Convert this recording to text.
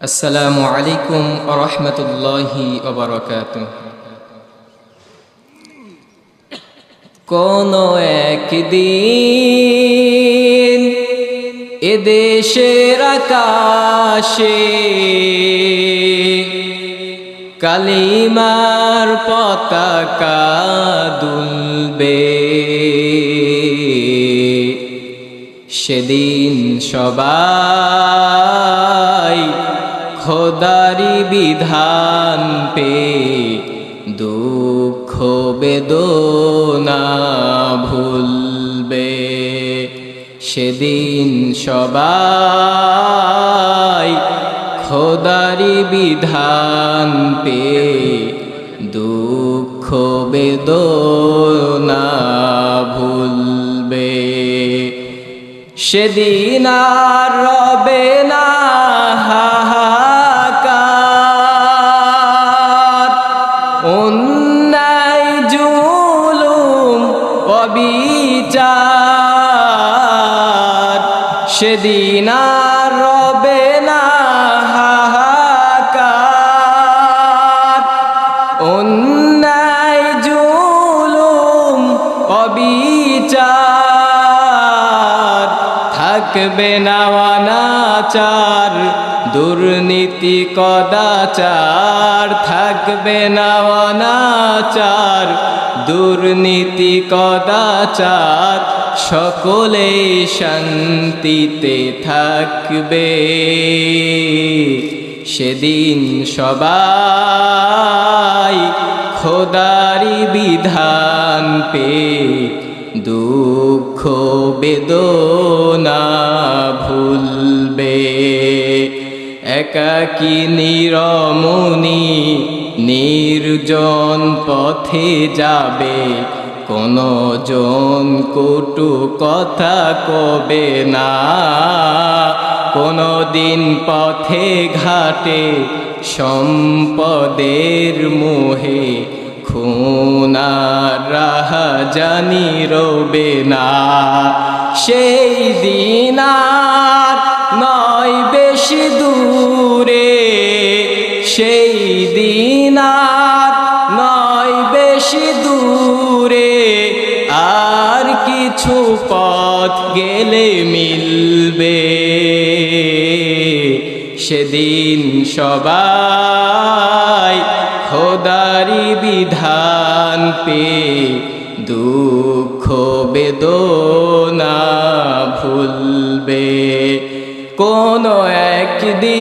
আসসালামু আলাইকুম রহমতুল্লাহি ওবরকাত কোন একদিন এদেশের আকাশে কালিমার পতাকা দুলবে। সেদিন সবাই খোদারি বিধান পে, দুঃখ বেদনা ভুলবে। সেদিন সবাই খোদারি বিধান পে, দুঃখ বেদনা ভুলবে। সেদিন আর রবে না অবিচার। সেদিন আর রবে না হাহাকার। অন্যায়, জুলুম, অবিচার। থাকবে না অনাচার, দুর্নীতি, কদাচার। থাকবে না দুর্নীতি কদাচার সকলে শান্তিতে থাকবে। সেদিন সবাই খোদারি বিধান পে দুঃখ বেদনা ভুলবে। একাকি নিরমণি নির্জন পথে যাবে, কোন জন কটু কথা কবে না। কোনো দিন পথে ঘাটে সম্পদের মোহে খুনার রাহা জানি রবে না। সেই দিন সেই দিন আর নয় বেশি দূরে। আর কিছু পথ গেলে মিলবে। সেদিন সবাই খোদারি বিধান পে দুঃখ, বেদনা